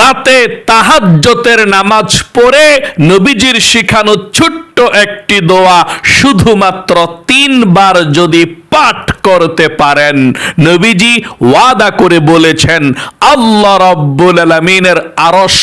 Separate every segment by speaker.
Speaker 1: রাতে তাহাজ্জতের নামাজ পড়ে নবীজির শিখানো ছোট্ট একটি দোয়া শুধুমাত্র তিনবার যদি পাঠ করতে পারেন। নবীজি ওয়াদা করে বলেছেন, আল্লাহ রব্বুল আলমিনের আরশ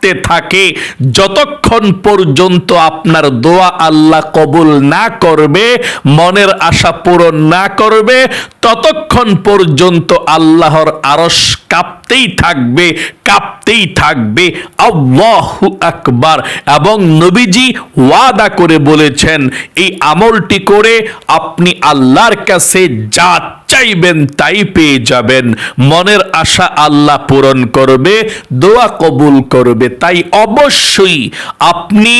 Speaker 1: কাঁপতে থাকে, যতক্ষণ পর্যন্ত আপনার দোয়া আল্লাহ কবুল না করবে, মনের আশা পূরণ না করবে, ততক্ষণ পর্যন্ত আল্লাহর আরস কাঁপতেই থাকবে কাঁপতেই থাকবে। আল্লাহু আকবার। এবং নবীজি ওয়াদা করে বলেছেন, এই আমলটি করে আপনি আল্লাহর কাছে যা চাইবেন তাই পেয়ে যাবেন। মনের আশা আল্লাহ পূরণ করবে, দোয়া কবুল করবে তাই অবশ্যই আপনি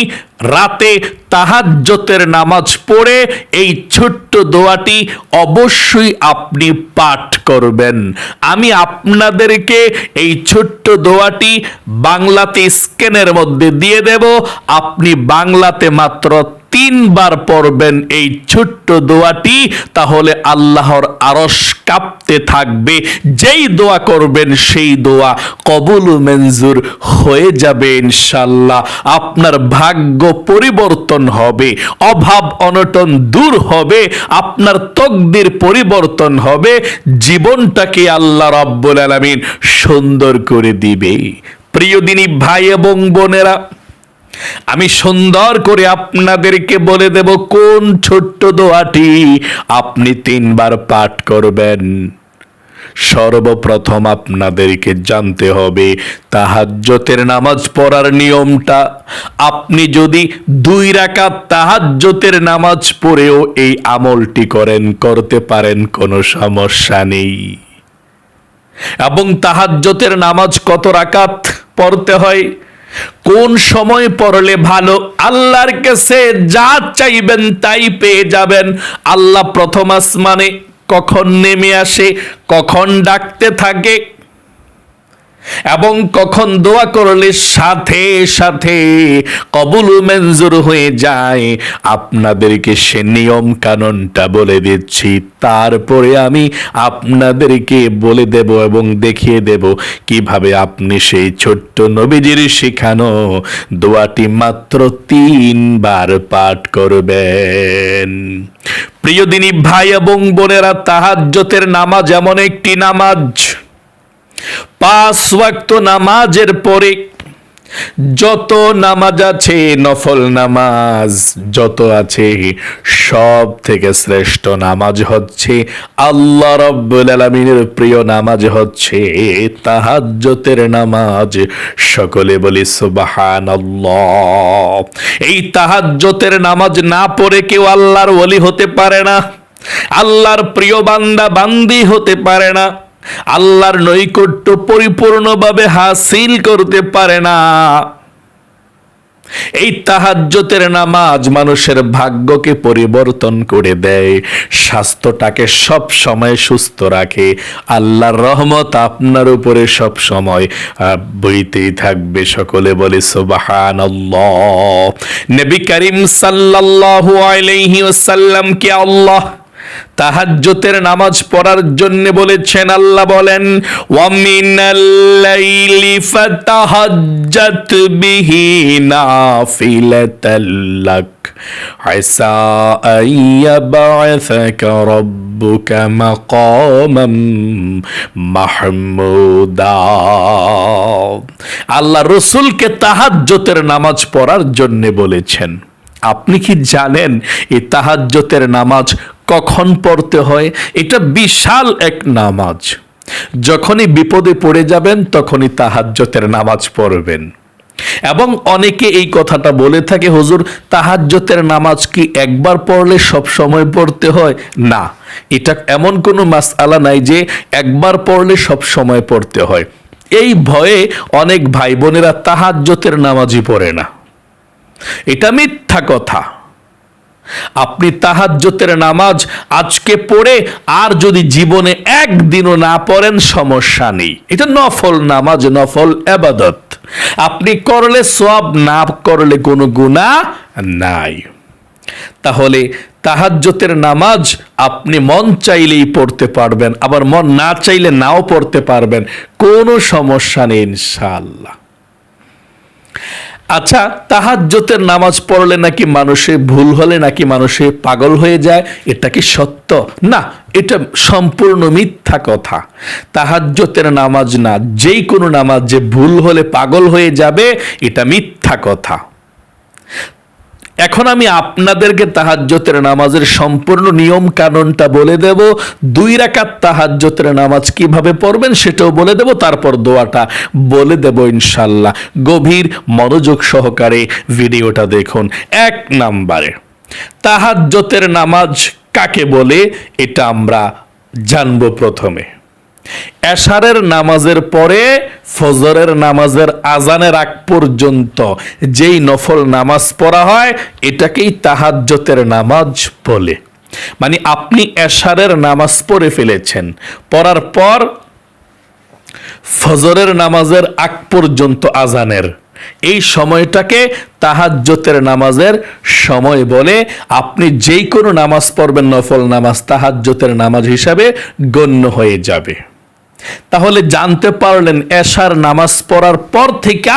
Speaker 1: রাতে তাহাজ্জতের নামাজ পড়ে এই ছোট্ট দোয়াটি অবশ্যই আপনি পাঠ করবেন। আমি আপনাদেরকে এই ছোট্ট দোয়াটি বাংলাতে স্ক্যানের মধ্যে দিয়ে দেব। আপনি বাংলাতে মাত্র তিনবার পড়বেন এই ছোট্ট দোয়াটি, তাহলে আল্লাহর আরশ কাঁপতে থাকবে। যেই দোয়া করবেন সেই দোয়া কবুল মঞ্জুর হয়ে যাবে ইনশাল্লাহ আপনার ভাগ্য পরিবর্তন হবে, অভাব অনটন দূর হবে, আপনার তকদির পরিবর্তন হবে, জীবনটাকে আল্লাহ রাব্বুল আলামিন সুন্দর করে দিবে। প্রিয় দিনী ভাই এবং বোনেরা আমি সুন্দর করে আপনাদেরকে বলে দেব কোন ছোট্ট দোয়াটি আপনি তিনবার পাঠ করবেন। সর্বপ্রথম আপনাদেরকে জানতে হবে, তাহাজ্জতের নামাজ পড়ার নিয়মটা। আপনি যদি দুই রাকাত তাহাজ্জতের নামাজ পড়েও এই আমলটি করেন, করতে পারেন, কোনো সমস্যা নেই। এবং তাহাজ্জতের নামাজ কত রাকাত পড়তে হয়? কোন সময় পড়লে ভালো? আল্লাহর কাছে যা চাইবেন তাই পেয়ে যাবেন। আল্লাহ প্রথম আসমানে কখন নেমে আসে, কখন ডাকতে থাকে এবং কখন দোয়া করলে সাথে সাথে কবুল মঞ্জুর হয়ে যায়, আপনাদেরকে সে নিয়ম কানুনটা বলে দিচ্ছি। তারপরে আমি আপনাদেরকে বলে দেব এবং দেখিয়ে দেব কীভাবে আপনি সেই ছোট্ট নবীজির শেখানো দোয়াটি মাত্র তিনবার পাঠ করবেন। প্রিয় দিনী ভাই এবং বোনেরা, তাহাজ্জতের নামাজ এমন একটি নামাজ পাঁচ ওয়াক্ত নামাজের পরে যত নামাজ আছে নফল নামাজ, যত আছে সব থেকে শ্রেষ্ঠ নামাজ হচ্ছে আল্লাহ রব্বুল আলমিনের প্রিয় নামাজ হচ্ছে তাহাজ্জতের নামাজ। সকলে বলি সুবাহান এই তাহাজ্জতের নামাজ না পড়ে কেউ আল্লাহর ওলি হতে পারে না, আল্লাহর প্রিয় বান্দা বান্দি হতে পারে না। আল্লাহর নৈকট্য পরিপূর্ণভাবে হাসিল করতে পারে না। এই তাহাজ্জতের নামাজ মানুষের ভাগ্যকে পরিবর্তন করে দেয়, স্বাস্থ্যটাকে সব সময় সুস্থ রাখে, আল্লাহর রহমত আপনার উপরে সব সময় বইতেই থাকবে, সকলে বলে সুবাহান নবী করিম সাল্লাল্লাহু আলাইহি ওয়াসাল্লাম কে আল্লাহ তাহাজ্জতের নামাজ পড়ার জন্য বলেছেন আল্লাহ বলেন ওয়ামিনাল লাইলি ফাতাহাজ্জাত বিহি নাফিলাতাল লাক আসা আইয়াবাসাকা রাব্বুকা মাকামাম মাহমুদা। আল্লাহ রসুলকে তাহাজ্জতের নামাজ পড়ার জন্য বলেছেন। আপনি কি জানেন, এই তাহাজ্জতের নামাজ কখন পড়তে হয়? এটা বিশাল এক নামাজ। যখনই বিপদে পড়ে যাবেন, তখনই তাহাজ্জতের নামাজ পড়বেন। এবং অনেকে এই কথাটা বলে থাকে, হুজুর, তাহাজ্জতের নামাজ কি একবার পড়লে সব সময় পড়তে হয়? না। এটা এমন কোনো মাসআলা নাই যে একবার পড়লে সব সময় পড়তে হয়। এই ভয়ে অনেক ভাই বোনেরা তাহাজ্জতের নামাজই পড়ে না। এটা মিথ্যা কথা। আপনি তাহাজ্জতের নামাজ আজকে পড়ে, আর যদি জীবনে একদিনও না পড়েন, সমস্যা নেই। এটা নফল নামাজ, নফল আবাদত। আপনি করলে সব না করলে কোনো গুণা নাই। তাহলে তাহাজ্জতের নামাজ আপনি মন চাইলেই পড়তে পারবেন, আবার মন না চাইলে নাও পড়তে পারবেন, কোনো সমস্যা নেই ইনশাআল্লাহ। আচ্ছা তাহাজ্যতের নামাজ পড়লে নাকি মানুষে ভুল হলে নাকি মানুষে পাগল হয়ে যায়? এটা কি সত্য? না, এটা সম্পূর্ণ মিথ্যা কথা। তাহাজ্যতের নামাজ না, যেই কোনো নামাজ যে ভুল হলে পাগল হয়ে যাবে, এটা মিথ্যা কথা। এখন আমি আপনাদেরকে তাহাজ্জতের নামাজের সম্পূর্ণ নিয়ম কানুনটা বলে দেব। দুই রাকাত তাহাজ্জতের নামাজ কীভাবে পড়বেন সেটাও বলে দেব, তারপর দোয়াটা বলে দেব ইনশাল্লাহ গভীর মনোযোগ সহকারে ভিডিওটা দেখুন। এক নাম্বারে, তাহাজ্জতের নামাজ কাকে বলে? এটা আমরা জানব প্রথমে। এশারের নামাজের পরে ফজরের নামাজের আজানের আগ পর্যন্ত যেই নফল নামাজ পড়া হয়, এটাকেই তাহাজ্জতের নামাজ বলে। মানে আপনি এশারের নামাজ পড়ে ফেলেছেন। পড়ার পর ফজরের নামাজের আগ পর্যন্ত আজানের। এই সময়টাকে তাহাজ্জতের নামাজের সময় বলে। আপনি যেই কোনো নামাজ পড়বেন, নফল নামাজ তাহাজ্জতের নামাজ হিসাবে গণ্য হয়ে যাবে। তাহলে জানতে পারলেন এশার নামাজ পড়ার পর থেকে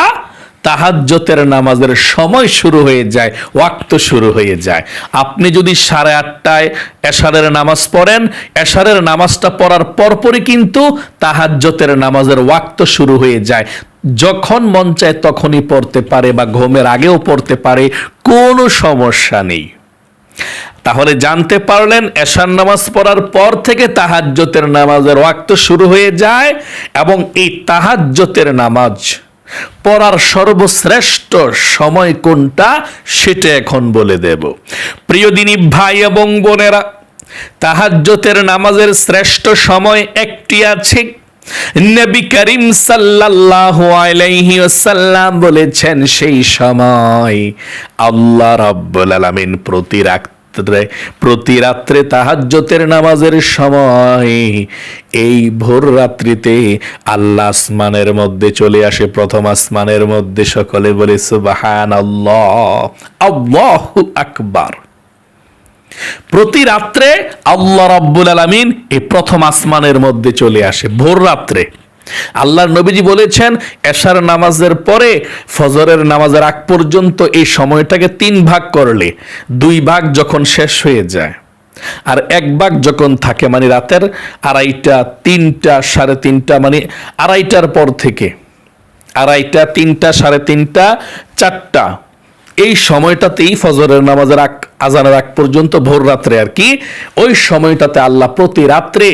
Speaker 1: তাহাজ্জতের নামাজের সময় শুরু হয়ে যায়, ওয়াক্ত শুরু হয়ে যায়। আপনি যদি সাড়ে আটটায় এশারের নামাজ পড়েন, এশারের নামাজটা পড়ার পরপরই কিন্তু তাহাজ্জতের নামাজের ওয়াক্ত শুরু হয়ে যায়। যখন মন চায় তখনই পড়তে পারে বা ঘুমের আগেও পড়তে পারে, কোনো সমস্যা নেই। তাহলে জানতে পারলেন এশার নামাজ পড়ার পর থেকে তাহাজ্জতের নামাজের ওয়াক্ত শুরু হয়ে যায় এবং এই তাহাজ্জতের নামাজ পড়ার সর্বশ্রেষ্ঠ সময় কোনটা সেটা এখন বলে দেব। প্রিয় দিনী ভাই এবং বোনেরা, তাহাজ্জতের নামাজের শ্রেষ্ঠ সময় একটি আছে। নবী করিম সাল্লাল্লাহু আলাইহি ওয়াসাল্লাম বলেছেন, সেই সময় আল্লাহ রাব্বুল আলামিন প্রতি রাত্রে প্রতি রাত্রে তাহাজ্জতের নামাজের সময় এই ভোর রাত্রিতে আল্লাহ আসমানের মধ্যে চলে আসে। প্রথম আসমানের মধ্যে সকলে বলে, সুবহানাল্লাহ, আল্লাহু আকবার। প্রতি রাত্রে আল্লাহ রাব্বুল আলামিন এই প্রথম আসমানের মধ্যে চলে আসে, ভোর রাত্রে। আল্লাহর নবীজি বলেছেন, এশার নামাজের পরে ফজরের নামাজের আগ পর্যন্ত এই সময়টাকে তিন ভাগ করলে, দুই ভাগ যখন শেষ হয়ে যায়, আর এক ভাগ যখন থাকে মানে রাতের আড়াইটা, তিনটা, সাড়ে তিনটা মানে আড়াইটার পর থেকে, আড়াইটা, তিনটা, সাড়ে তিনটা, চারটা এই সময়টাতেই ফজরের নামাজের আগ আজানের আগ পর্যন্ত ভোর রাত্রে আর কি, ওই সময়টাতে আল্লাহ প্রতি রাত্রে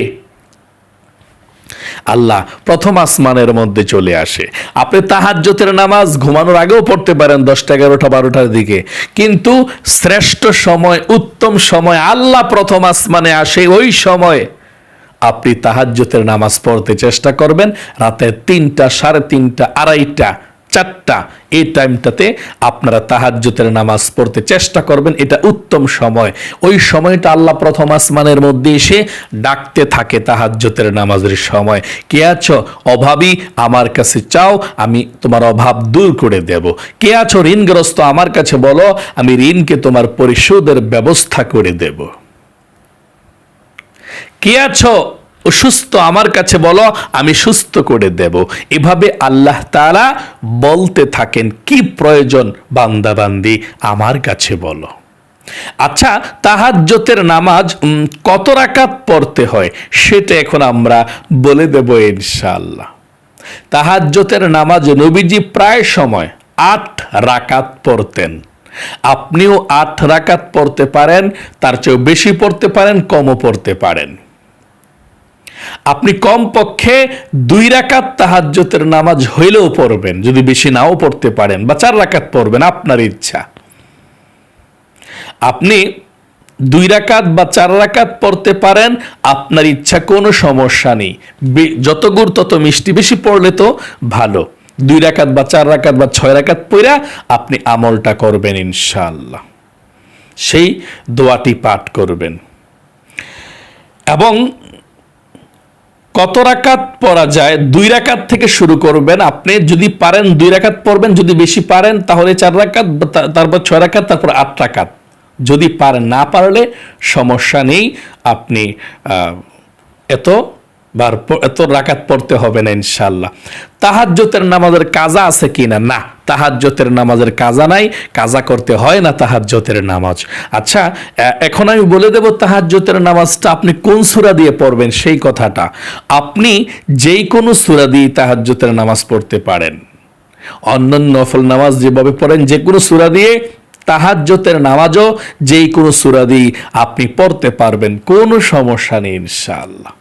Speaker 1: আল্লাহ প্রথম আসমানের মধ্যে চলে আসে। আপনি তাহাজ্জতের নামাজ ঘুমানোর আগেও পড়তে পারেন দশটা, এগারোটা, বারোটার দিকে। কিন্তু শ্রেষ্ঠ সময়, উত্তম সময় আল্লাহ প্রথম আসমানে আসে, ওই সময় আপনি তাহাজ্জতের নামাজ পড়তে চেষ্টা করবেন। রাতে তিনটা, সাড়ে তিনটা, আড়াইটা চারটা। এই টাইমটাতে আপনারা তাহাজ্জতের নামাজ পড়তে চেষ্টা করবেন, এটা উত্তম সময়। ওই সময়টা আল্লাহ প্রথম আসমানের মধ্যে এসে ডাকতে থাকে তাহাজ্জতের নামাজের সময়। কে আছো? অভাবী, আমার কাছে চাও, আমি তোমার অভাব দূর করে দেব। কে আছো? ঋণগ্রস্ত, আমার কাছে বলো, আমি ঋণকে তোমার পরিশোধের ব্যবস্থা করে দেব। কে আছো? অসুস্থ আমার কাছে বলো, আমি সুস্থ করে দেব। এভাবে আল্লাহ তারা বলতে থাকেন, কি প্রয়োজন বান্দাবান্দি? আমার কাছে বলো। আচ্ছা তাহাজ্জতের নামাজ কত রাকাত পড়তে হয়? সেটা এখন আমরা বলে দেব ইনশাআল্লাহ। তাহাজ্জতের নামাজ নবীজি প্রায় সময় আট রাকাত পড়তেন। আপনিও আট রাকাত পড়তে পারেন, তার চেয়েও বেশি পড়তে পারেন, কমও পড়তে পারেন। আপনি কম পক্ষে দুই রাকাত তাহাজ্জতের নামাজ হইলেও পড়বেন, যদি বেশি নাও পড়তে পারেন বা চার রাকাত পড়বেন, আপনার ইচ্ছা। আপনি দুই রাকাত বা চার রাকাত পড়তে পারেন, আপনার ইচ্ছা কোনো সমস্যা নেই। যত গুড় তত মিষ্টি, বেশি পড়লে তো ভালো। দুই রাকাত বা চার রাকাত বা ছয় রাকাত পড়া আপনি আমলটা করবেন ইনশাল্লাহ সেই দোয়াটি পাঠ করবেন। এবং কত রাকাত পড়া যায়? দুই রাকাত থেকে শুরু করবেন আপনি। যদি পারেন দুই রাকাত পড়বেন, যদি বেশি পারেন তাহলে চার রাকাত তারপর ছয় রাকাত, তারপর আট রাকাত। যদি পারেন না পারলে সমস্যা নেই, আপনি এত বার এত রাকাত পড়তে হবে না ইনশাল্লাহ তাহাজ্জতের নামাজের কাজা আছে কিনা? না। তাহাজ্জতের নামাজের কাজা নাই, কাজা করতে হয় না তাহাজ্জতের নামাজ। আচ্ছা এখন আমি বলে দেব তাহাজ্জতের নামাজটা আপনি কোন সূরা দিয়ে পড়বেন সেই কথাটা। আপনি যেই কোনো সূরা দিয়ে তাহাজ্জতের নামাজ পড়তে পারেন। অন্যান্য নফল নামাজ যেভাবে পড়েন, যে কোনো সুরা দিয়ে তাহাজ্জতের নামাজও যেই কোনো সূরা দিয়ে আপনি পড়তে পারবেন। কোনো সমস্যা নেই, ইনশাআল্লাহ।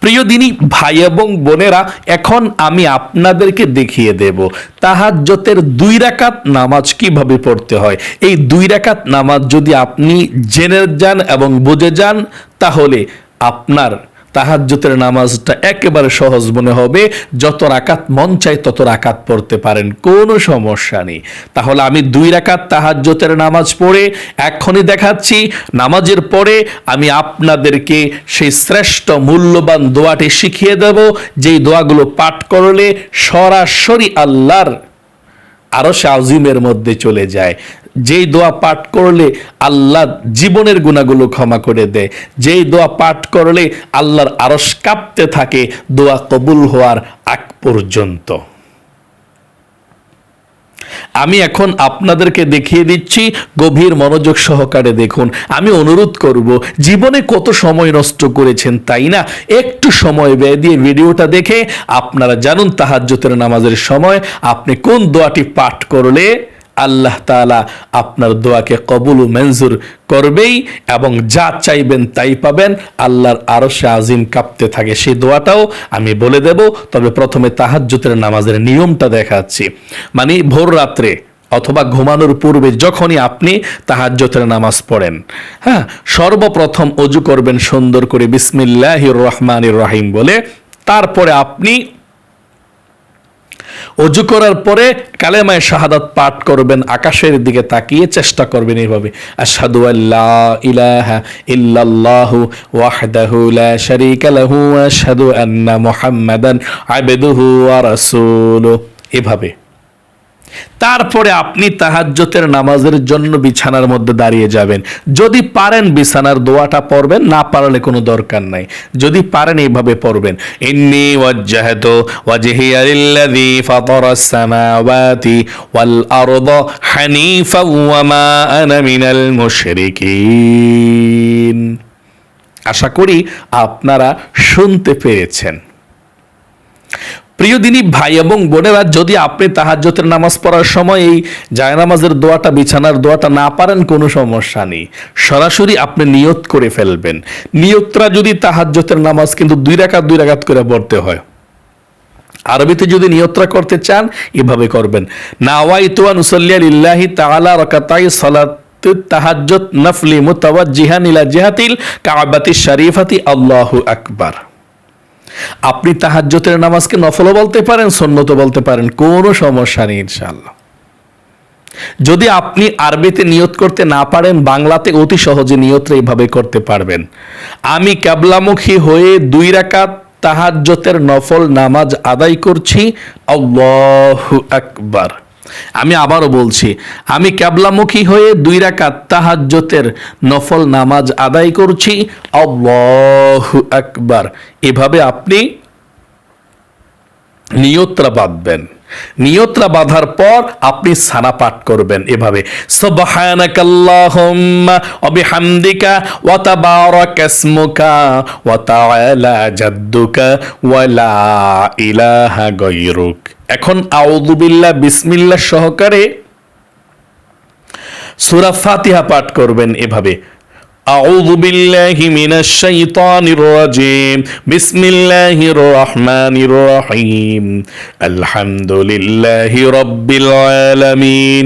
Speaker 1: প্রিয় দিনী, ভাই এবং বোনেরা, এখন আমি আপনাদেরকে দেখিয়ে দেব। তাহাজ্জতের দুই রাকাত নামাজ কীভাবে পড়তে হয়? এই দুই রাকাত নামাজ যদি আপনি জেনে যান এবং বুঝে যান, তাহলে আপনার তাহাজ্জতের নামাজটা একেবারে সহজ মনে হবে। যত রাকাত মন চাই তত রাকাত পড়তে পারেন, কোনো সমস্যা নেই। তাহলে আমি দুই রাকাত তাহাজ্জতের নামাজ পড়ে এখনই দেখাচ্ছি। নামাজের পরে আমি আপনাদেরকে সেই শ্রেষ্ঠ মূল্যবান দোয়াটি শিখিয়ে দেব। যেই দোয়াগুলো পাঠ করলে সরাসরি আল্লাহর আরও সে আজিমের মধ্যে চলে যায়। যেই দোয়া পাঠ করলে আল্লাহ জীবনের গুণাগুলো ক্ষমা করে দেয়। যেই দোয়া পাঠ করলে আল্লাহর আরস কাঁপতে থাকে, দোয়া কবুল হওয়ার আগ পর্যন্ত। আমি এখন আপনাদেরকে দেখিয়ে দিচ্ছি, গভীর মনোযোগ সহকারে দেখুন। আমি অনুরোধ করব, জীবনে কত সময় নষ্ট করেছেন তাই না? একটু সময় ব্যয় দিয়ে ভিডিওটা দেখে আপনারা জানুন তাহাজ্জতের নামাজের সময় আপনি কোন দোয়াটি পাঠ করলে আল্লাহ তাআলা আপনার দোয়াকে কবুল মঞ্জুর করবেই এবং যা চাইবেন তাই পাবেন। আল্লাহর আরও সে আজিম কাঁপতে থাকে সেই দোয়াটাও আমি বলে দেব। তবে প্রথমে তাহাজ্জুতের নামাজের নিয়মটা দেখাচ্ছি। মানে ভোর রাত্রে অথবা ঘুমানোর পূর্বে যখনই আপনি তাহাজ্জতের নামাজ পড়েন হ্যাঁ সর্বপ্রথম অজু করবেন সুন্দর করে বিসমিল্লাহির রহমানির রহিম বলে। তারপরে আপনি অজু করার পরে কালেমায় শাহাদাত পাঠ করবেন, আকাশের দিকে তাকিয়ে চেষ্টা করবেন এইভাবে। আশহাদু আল্লাহ ইলাহা ইল্লাল্লাহু ওয়াহদাহু লা শারীকা লাহু ওয়া আশহাদু আন্না মুহাম্মাদান আবদুহু ওয়া রাসূলুহু। এভাবে। তারপরে আপনি তাহাজ্জতের নামাজের জন্য বিছানার মধ্যে দাঁড়িয়ে যাবেন। যদি পারেন বিছানার দোয়াটা পড়বেন, না পারলে কোনো দরকার নাই। যদি পারেন এইভাবে পড়বেন। ইন্নি ওয়াজ্জাহাতু ওয়াজহিয়া লিল্লাযী ফাতারাস সামাওয়াতি ওয়াল আরদা হানিফা ওয়া মা আনা মিনাল মুশরিকিন। আশা করি আপনারা শুনতে পেরেছেন। প্রিয় দিনী ভাই এবং বোনেরা, যদি আপনি তাহাজ্জতের নামাজ পড়ার সময় এই জায়নামাজের দোয়াটা, বিছানার দোয়াটা না পারেন, কোনো সমস্যা নেই। সরাসরি আপনি নিয়ত করে ফেলবেন। নিয়তরা যদি তাহাজ্জতের নামাজ কিন্তু দুই রাকাত দুই রাকাত করে পড়তে হয়। আরবিতে যদি নিয়ত্রা করতে চান, এভাবে করবেন। নাওয়াইতু আন উসাল্লিয়া লিল্লাহি তাআলা রাকাতাই সালাত তাহাজ্জুদ নফলি মুতাওয়াজ্জিহান ইলা জিহাতিল কাবাতি শরীফাতি আল্লাহু আকবার। আপনি তাহাজ্যতের নামাজকে নফলও বলতে পারেন সন্নত বলতে পারেন, কোনো সমস্যা নেই ইনশাল্লাহ যদি আপনি আরবিতে নিয়ত করতে না পারেন, বাংলাতে অতি সহজে নিয়তটা এইভাবে করতে পারবেন। আমি ক্যাবলামুখী হয়ে দুই রাকাত তাহাজ্জতের নফল নামাজ আদায় করছি, আল্লাহু আকবার। আমি আবারও বলছি, আমি ক্যাবলামুখী হয়ে দুই রাকাত তাহাজ্জতের নফল নামাজ আদায় করছি। আল্লাহু আকবার। এভাবে আপনি নিয়ত্রা বাঁধবেন। নিয়ত্রা বাঁধার পর আপনি সানা পাঠ করবেন এভাবে। সুবহানাকাল্লাহুম্মা এখন আউযু বিল্লাহ বিসমিল্লাহ সহকারে সূরা ফাতিহা পাঠ করবেন এভাবে أعوذ بالله من الشيطان الرجيم بسم الله الرحمن الرحيم الحمد لله رب العالمين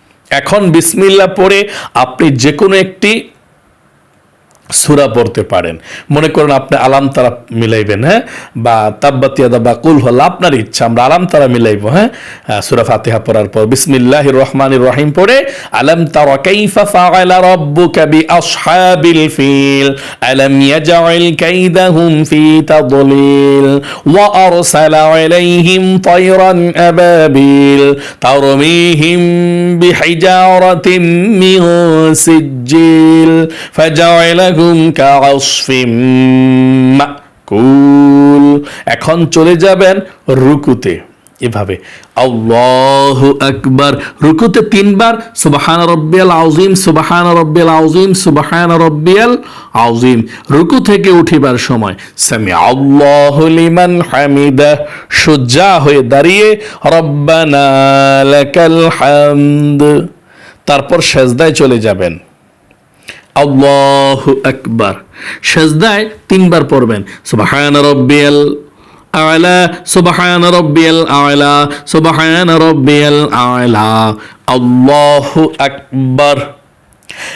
Speaker 1: এখন বিসমিল্লা পড়ে আপনি যে কোনো একটি সুরা পড়তে পারেন। মনে করেন আপনি আলাম তারা মিলাইবেন হ্যাঁ? বা তাব্বাতিয়াদা বা কুল হল আপনার ইচ্ছা, আমরা আলাম তারা মিলাইব হ্যাঁ? সুরা ফাতিহা পড়ার পর বিসমিল্লাহ রহমান রহিম পড়ে, আলাম তারা কাইফা ফাআলা রাব্বুকা বিআসহাবিল ফিল, আলাম ইয়াজআল কাইদাহুম ফি তাদলিল, ওয়া আরসালা আলাইহিম তায়রান আবাবিল, তারমিহিম বিহিজারাতিন মিন সিজ্জিল ফাজআলাহুম কাআসফিম মাকুল। এখন চলে যাবেন রুকুতে। এভাবে। আল্লাহু আকবার। রুকুতে তিনবার, সুবহান রব্বিয়াল আউজিম সুবহান রব্বিয়াল আউজিম সুবহান রব্বিয়াল আউজিম রুকু থেকে উঠিবার সময় সামি আল্লাহু লিমান হামিদা। সুজা হয়ে দাঁড়িয়ে, রব্বানা লাকাল হামদ। তারপর সেজদায় চলে যাবেন। আল্লাহু আকবার। সেজদায় তিনবার পড়বেন। সুবহান রব্বিয়াল আলা, সুবহান রব্বিয়াল আলা, সুবহান রব্বিয়াল আলা। আল্লাহু আকবার।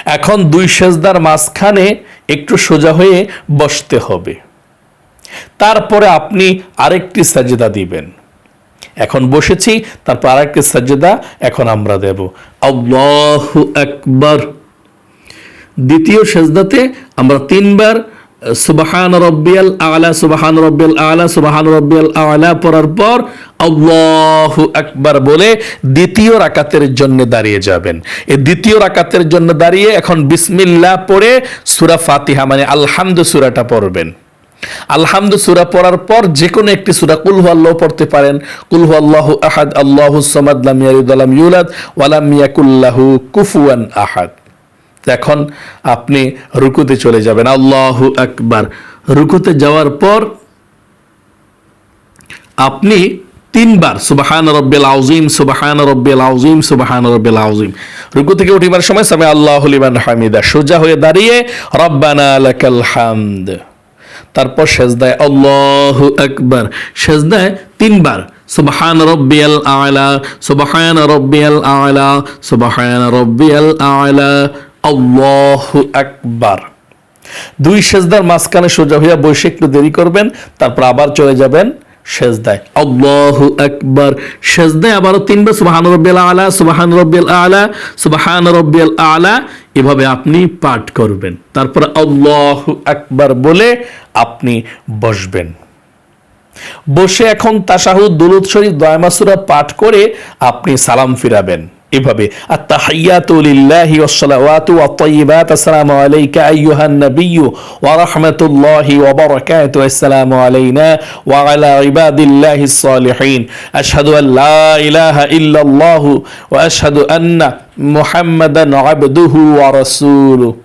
Speaker 1: এখন দুই সেজদার মাঝখানে একটু সোজা হয়ে বসতে হবে। তারপরে আপনি আরেকটি সাজদা দিবেন। এখন বসেছি, তারপর আরেকটি সাজদা এখন আমরা দেব। আল্লাহু আকবার। দ্বিতীয় সেজদাতে আমরা তিনবার সুবাহান রব্বিয়াল আলা, সুবাহান রব্বিয়াল আলা, সুবাহান রব্বিয়াল আলা পড়ার পর আল্লাহু আকবার বলে দ্বিতীয় রাকাতের জন্য দাঁড়িয়ে যাবেন। এই দ্বিতীয় রাকাতের জন্য দাঁড়িয়ে এখন বিসমিল্লাহ পড়ে সুরা ফাতিহা মানে আলহামদু সূরাটা পড়বেন। আলহামদু সূরা পড়ার পর যে কোনো একটি সুরা, কুল আল্লাহ পড়তে পারেন। কুল আল্লাহু আহাদ, আল্লাহু সামাদ, লাম ইয়ালিদ, ওয়া লাম ইউলাদ, ওয়া লাম ইয়াকুল্লাহু কুফুয়ান আহাদ। এখন আপনি রুকুতে চলে যাবেন। আল্লাহু আকবার। রুকুতে যাওয়ার পর আপনি তিনবার, সুবাহান রব্বিল আউজিম সুবাহান রব্বিল আউজিম সুবাহান রব্বিল আউজিম রুকু থেকে উঠিবার সময় সামে আল্লাহ লিমান হামিদা, সোজা হয়ে দাঁড়িয়ে রব্বানা হামদ। তারপর সেজদায় আল্লাহু আকবার। সেজদায় তিনবার, সুবহান রব্বিয়াল আলা, সুবহান রব্বিয়াল আলা, সুবহান রব্বিয়াল আলা। আল্লাহু আকবার। দুই সেজদার মাঝখানে সোজা হইয়া বসে একটু দেরি করবেন, তারপর আবার চলে যাবেন সেজদায়। আবারও তিনবার আলা আলা আলা, এভাবে আপনি পাঠ করবেন। তারপর আল্লাহু আকবার বলে আপনি বসবেন। বসে এখন তাশাহুদ, দুরুদ শরীফ দয়মাসুরা পাঠ করে আপনি সালাম ফিরাবেন। এভাবে, আত্তাহিয়াতু লিল্লাহি ওয়াস সালাওয়াতু ওয়াত তাইয়্যিবাত আসসালামু আলাইকা আইয়ুহান নাবিয়্যু ওয়া রাহমাতুল্লাহি ওয়া বারাকাতুহু আসসালামু আলাইনা ওয়া আলা ইবাদিল্লাহিস সালিহিন আশহাদু আন লা ইলাহা ইল্লাল্লাহু ওয়া আশহাদু আন্না মুহাম্মাদান আবদুহু ওয়া রাসূলুহু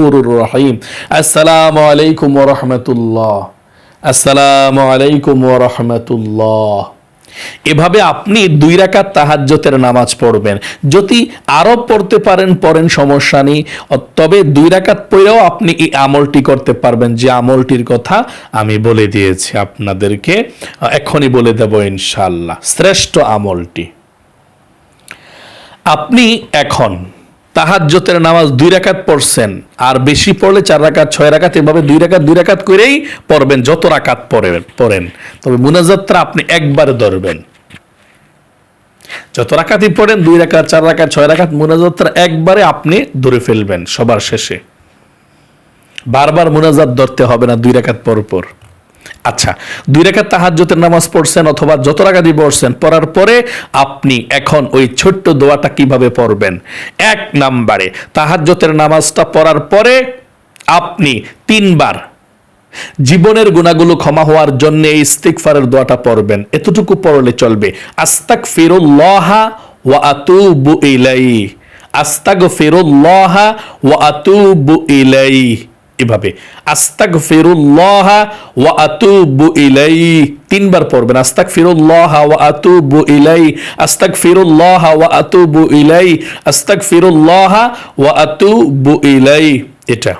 Speaker 1: গফুরুর রহিম আসসালামু আলাইকুম রহমতুল্লাহ আসসালামু আলাইকুম রহমতুল্লাহ এভাবে আপনি দুই রাকাত তাহাজ্যতের নামাজ পড়বেন। যদি আরও পড়তে পারেন, পড়েন, সমস্যা নেই। তবে দুই রাকাত পড়েও আপনি এই আমলটি করতে পারবেন। যে আমলটির কথা আমি বলে দিয়েছি আপনাদেরকে, এখনই বলে দেব ইনশাল্লাহ শ্রেষ্ঠ আমলটি। আপনি এখন তাহাজ্জতের নামাজ দুই রাকাত পড়ছেন। আর বেশি পড়লে চার রাকাত, ছয় রাকাত, এভাবে দুই রাকাত দুই রাকাত করেই পড়বেন, যত রাকাত পড়েন পড়েন। তবে মুনাজাতটা আপনি একবারে ধরবেন। যত রাকাতই পড়েন, দুই রাকাত, চার রাকাত, ছয় রাকাত, মুনাজাতটা একবারে আপনি ধরে ফেলবেন সবার শেষে। বারবার মুনাজাত ধরতে হবে না দুই রাকাত পর পর। আচ্ছা দুই রেখার তাহাজ্জতের নামাজ পড়ছেন অথবা যত রাকাতই পড়ছেন, পড়ার পরে আপনি এখন ওই ছোট্ট দোয়াটা কীভাবে পড়বেন? এক নাম্বারে তাহাজ্জতের নামাজটা পড়ার পরে আপনি তিনবার জীবনের গুণাগুলো ক্ষমা হওয়ার জন্য এই ইস্তিগফারের দোয়াটা পড়বেন। এতটুকু পড়লে চলবে। আস্তাক ফিরুল্লাহা ওয়া আতুবু ইলাই আস্তাক আস্তাগফিরুল্লাহ ওয়া আতুবু ইলাইহি। এভাবে আস্তাক ফিরুল্লাহ ওয়া আতুবু ইলাই। তিনবার পড়বেন আস্তাক ফিরুল্লাহ ওয়া আতুবু ইলাই আস্তাক ফিরুল্লাহ ওয়া আতুবু ইলাই আস্তাক ফিরুল্লাহ ওয়া আতুবু ইলাই। এটা।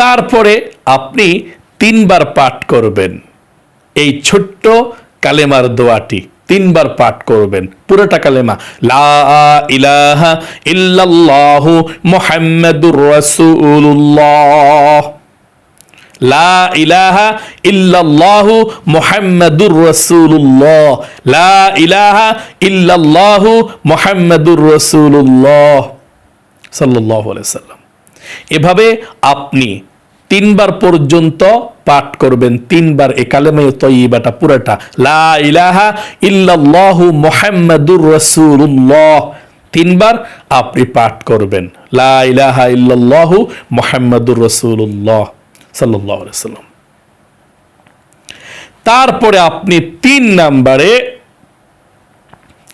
Speaker 1: তারপরে আপনি তিনবার পাঠ করবেন, এই ছোট্ট কালেমার দোয়াটি। তিনবার পাঠ করবেন। পুরোটা কালেমা, লা ইলাহা ইল্লাল্লাহু মুহাম্মাদুর রাসূলুল্লাহ। লা ইলাহা ইল্লাল্লাহু মুহাম্মাদুর রাসূলুল্লাহ। লা ইলাহা ইল্লাল্লাহু মুহাম্মাদুর রাসূলুল্লাহ। সাল্লাল্লাহু আলাইহি সাল্লাম এভাবে আপনি তিনবার পর্যন্ত পাঠ করবেন। তিনবার এ কালেমে তৈবাটা পুরাটা। লা ইলাহা ইল্লাল্লাহু মুহাম্মাদুর রাসূলুল্লাহ। তিনবার আপনি পাঠ করবেন। লা ইলাহা ইল্লাল্লাহু মুহাম্মাদুর রাসূলুল্লাহ সাল্লাল্লাহু আলাইহি সাল্লাম তারপরে আপনি তিন নাম্বারে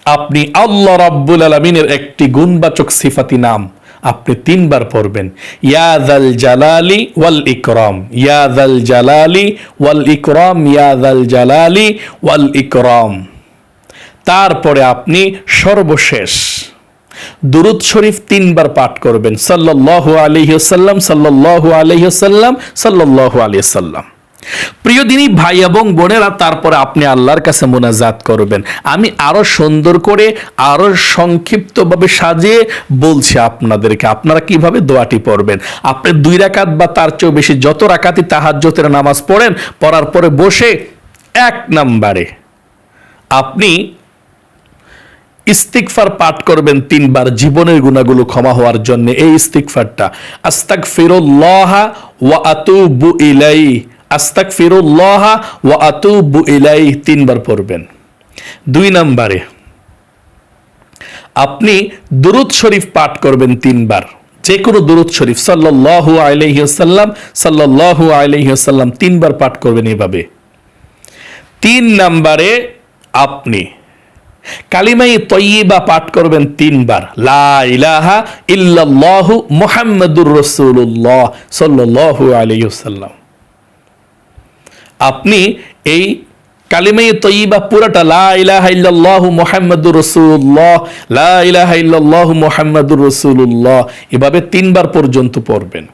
Speaker 1: আপনি আল্লাহ রাব্বুল আলমিনের একটি গুণবাচক সিফাতি নাম আপনি তিনবার পড়বেন। ইয়াদাল জালালি ওয়াল ইকরাম। ইয়াদাল জালালি ওয়াল ইকরাম ইয়াদাল জালালি ওয়াল ইকরাম। তারপরে আপনি সর্বশেষ দুরুদ শরীফ তিনবার পাঠ করবেন। সাল্লাল্লাহু আলাইহি সাল্লাম সাল্লাল্লাহু আলাইহি সাল্লাম সাল্লাল্লাহু আলাইহি সাল্লাম প্রিয় দিনী ভাই এবং বোনেরা, তারপরে আপনি আল্লাহর কাছে মোনাজাত করবেন। আমি আরও সুন্দর করে, আরও সংক্ষিপ্তভাবে সাজিয়ে বলছি আপনাদেরকে। আপনারা কীভাবে দোয়াটি পড়বেন? আপনি দুই রাকাত বা তার চেয়েও বেশি যত রাকাতই তাহাজ্জতের নামাজ পড়েন, পড়ার পরে বসে এক নাম্বারে আপনি ইস্তিকফার পাঠ করবেন তিনবার। জীবনের গুণাগুলো ক্ষমা হওয়ার জন্য এই ইস্তিকফারটা আস্তাক ফিরুল্লাহ ওয়া আতুবু ইলাই আস্তাক ফিরুল্লাহ ওয়া আতুবু ইলাই তিনবার পড়বেন। দুই নম্বরে, আপনি দুরুদ শরীফ পাঠ করবেন তিনবার। যে কোনো দুরুদ শরীফ, সাল্লাল্লাহু আলাইহি ওয়াসাল্লাম, সাল্লাল্লাহু তিনবার পাঠ করবেন এভাবে। তিন নম্বরে, আপনি কালিমাই তৈবা পাঠ করবেন তিনবার। লা ইলাহা ইল্লাল্লাহু মুহাম্মাদুর রাসূলুল্লাহ সাল্লাল্লাহু আলাইহি ওয়াসাল্লাম। আপনি এই কালিমাই তৈবা পুরাটা লা ইলাহা ইল্লাল্লাহু মুহাম্মাদুর রাসূলুল্লাহ, লা ইলাহা ইল্লাল্লাহু মুহাম্মাদুর রাসূলুল্লাহ এভাবে তিনবার পর্যন্ত পড়বেন।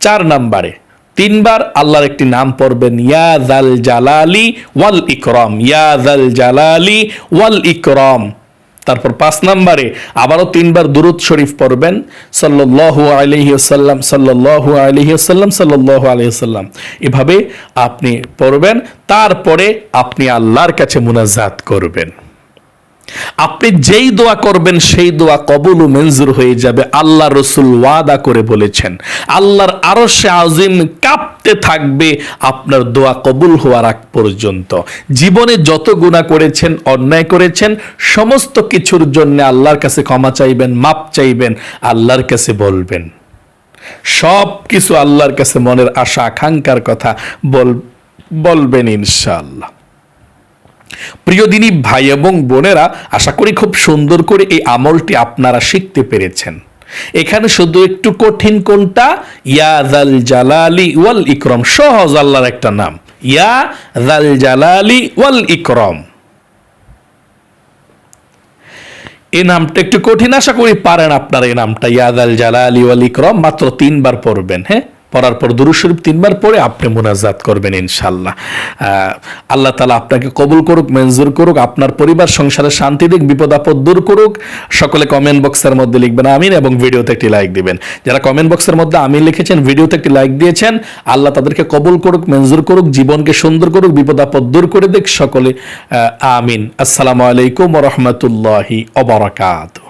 Speaker 1: চার নাম্বারে, তিনবার আল্লাহর একটি নাম পড়বেন, ইয়া জাল জালালি ওয়াল ইকরম, ইয়া জাল জালালি ওয়াল ইকরাম। তারপর পাঁচ নাম্বারে আবারও তিনবার দুরুদ শরীফ পড়বেন। সাল্লু আলহিউসাল্লাম সাল্লু আলহিউসাল্লাম সাল্লু আলহিউসাল্লাম এভাবে আপনি পড়বেন, তারপরে আপনি আল্লাহর কাছে মুনাজাত করবেন। আপনি যেই দোয়া করবেন, সেই দোয়া কবুল ও মঞ্জুর হয়ে যাবে। আল্লাহ রসুল ওয়াদা করে বলেছেন, আল্লাহর আরও সে আজিম কাঁপতে থাকবে আপনার দোয়া কবুল হওয়ার আগ পর্যন্ত। জীবনে যত গুণা করেছেন, অন্যায় করেছেন, সমস্ত কিছুর জন্য আল্লাহর কাছে ক্ষমা চাইবেন, মাপ চাইবেন, আল্লাহর কাছে বলবেন। সব কিছু আল্লাহর কাছে মনের আশা, আকাঙ্ক্ষার কথা বল, বলবেন ইনশাআল্লাহ। প্রিয় দিনী ভাই এবং বোনেরা আশা করি খুব সুন্দর করে এই আমলটি আপনারা শিখতে পেরেছেন। এখানে শুধু একটু কঠিন কোনটা? ইয়াদাল জালালি ওয়াল ইকরম, সহজ আল্লাহর একটা নাম। ইয়া জাল জালালি ওয়াল ইকরম। এই নামটা একটু কঠিন, আশা করি পারেন আপনারা এই নামটা। ইয়াদ ইয়াদাল জালালি ওয়াল ইকরম, মাত্র তিনবার পড়বেন হ্যাঁ? পড়ার পর দুরু শরীফ তিনবার পরে আপনি মোনাজাত করবেন ইনশাল্লাহ আল্লাহ তালা আপনাকে কবুল করুক, মঞ্জুর করুক, আপনার পরিবার, সংসারে শান্তি দিক, বিপদ আপদ দূর করুক। সকলে কমেন্ট বক্সের মধ্যে লিখবেন আমিন এবং ভিডিওতে একটি লাইক দিবেন। যারা কমেন্ট বক্সের মধ্যে আমিন লিখেছেন, ভিডিওতে একটি লাইক দিয়েছেন, আল্লাহ তাদেরকে কবুল করুক, মঞ্জুর করুক, জীবনকে সুন্দর করুক, বিপদ আপদ দূর করে দিক, সকলে আমিন। আসসালামু আলাইকুম রহমতুল্লাহি অবরাকাত